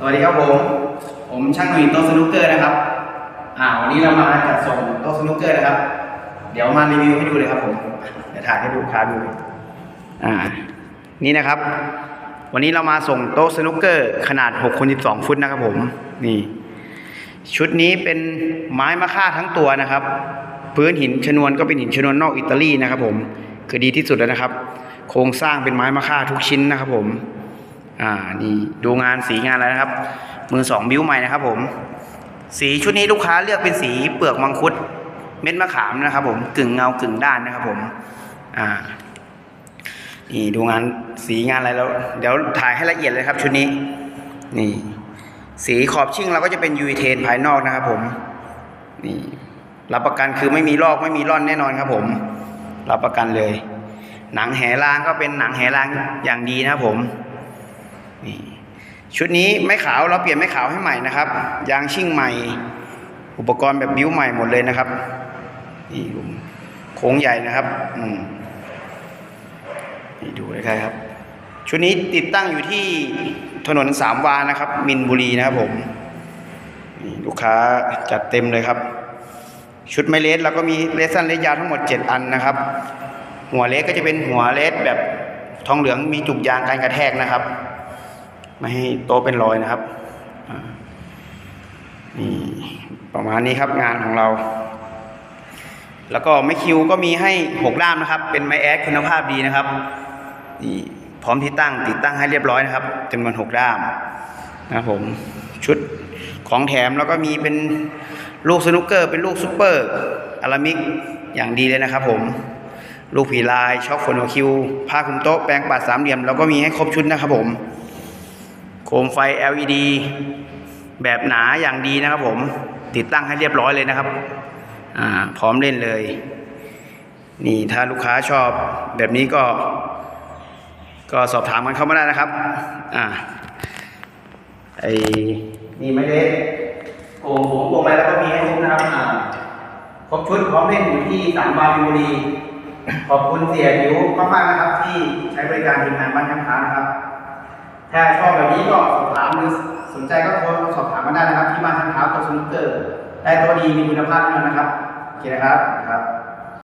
สวัสดีครับผม ผมช่างหนุ่ยโต๊ะสนุกเกอร์นะครับ อ่าวันนี้เรามาจัดส่งโต๊ะสนุกเกอร์นะครับ เดี๋ยวมารีวิวให้ดูเลยครับผมเดี๋ยวถ่ายให้ดูค้าดูเลยอ่า นี่นะครับ วันนี้เรามาส่งโต๊ะสนุกเกอร์ขนาด6คูณ12 ฟุตนะครับผม นี่ ชุดนี้เป็นไม้มะค่าทั้งตัวนะครับ พื้นหินชนวนก็เป็นหินชนวนนอกอิตาลีนะครับ ผม คือดีที่สุดแล้วนะครับ โครงสร้างเป็นไม้มะค่าทุกชิ้นนะครับผม อ่านี่ดูงานสีงานอะไรนะครับ มือสองบิ้วใหม่นะครับผม สีชุดนี้ลูกค้าเลือกเป็นสีเปลือกมังคุด เม็ดมะขามนะครับ ผมกึ่งเงากึ่งด้านนะครับผมอ่านี่ดูงานสีงานอะไรแล้ว เดี๋ยวถ่ายให้ละเอียดเลยครับ ชุดนี้ นี่ สีขอบชิ่งเราก็จะเป็นยูเทนภายนอกนะครับ ผม นี่รับประกันคือไม่มีลอกไม่มีร่อนแน่นอนครับผม รับประกันเลย หนังแหรางก็เป็นหนังแหรางอย่างดีนะครับผม นี่ชุดนี้ไม้ขาวเราเปลี่ยนไม้ขาวให้ใหม่นะครับ ยางชิ่งใหม่ อุปกรณ์แบบบิ้วใหม่หมดเลยนะครับนี่ลุงโค้งใหญ่นะครับอืมนี่ดูเลยครับ ชุดนี้ติดตั้งอยู่ที่ถนนสามวานะครับ มินบุรีนะครับผมนี่ลูกค้าจัดเต็มเลยครับ ชุดไม้เลสเราก็มีเลสสั้นเลสยาวทั้งหมด 7 อันนะครับ หัวเลสก็จะเป็นหัวเลสแบบทองเหลืองมีจุกยางการกระแทกนะครับ ไม่ให้โตะเป็นรอยนะครับนี่ประมาณนี้ครับงานของเรา แล้วก็ไม้คิวก็มีให้หกด้ามนะครับ เป็นไม้แอดคุณภาพดีนะครับนี่พร้อมที่ตั้งติดตั้งให้เรียบร้อยนะครับจำนวนหกด้ามนะครับผมชุดของแถมแล้วก็มีเป็นลูกสนุกเกอร์ เป็นลูกซูเปอร์อารามิกอย่างดีเลยนะครับ ผมลูกผีลายช็อคโฟโนคิวผ้าคลุมโต๊ะแปรงปัดสามเหลี่ยมเราก็มีให้ครบชุดนะครับผม โคมไฟ LED แบบหนาอย่างดีนะครับผมติดตั้งให้เรียบร้อยเลยนะครับอ่าพร้อมเล่นเลย นี่ถ้าลูกค้าชอบแบบนี้ก็ ก็สอบถามกันเข้ามาได้นะครับอ่าไอ้นี่ไม่ได้โอ่งผมโอ่งอะไรแล้วก็มีให้ครบนะครับอ่าครบชุดพร้อมเล่นอยู่ที่สามบามิบุรีขอบคุณเสียหิวมากๆนะครับ ที่ใช้บริการทีมงานบ้านช้างค้านะครับ ถ้าชอบแบบนี้ก็สอบถามหรือสนใจก็โทรสอบถามมาได้นะครับ ที่บ้านช้างค้าตัวสนุกเกอร์ได้ตัวดีมีคุณภาพแน่นอนนะครับโอเคนะครับครับ